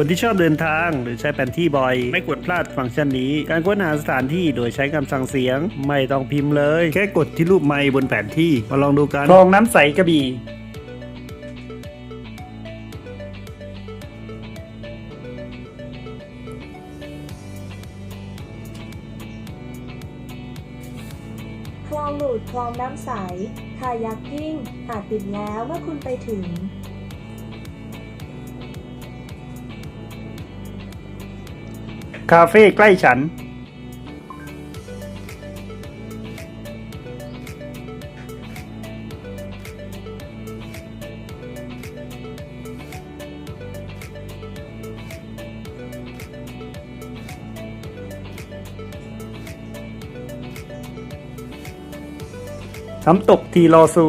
คนที่ชอบเดินทางหรือใช้แผนที่บ่อย ไม่ควรพลาดฟังก์ชันนี้ การค้นหาสถานที่โดยใช้คำสั่งเสียง ไม่ต้องพิมพ์เลย แค่กดที่รูปไม้บนแผนที่ มาลองดูกันคลองน้ำใสกระบี่คลองหลูดคลองน้ำใส คายักกิ้งอาจปิดแล้วเมื่อคุณไปถึง คาเฟ่ใกล้ฉัน น้ำตกทีลอซู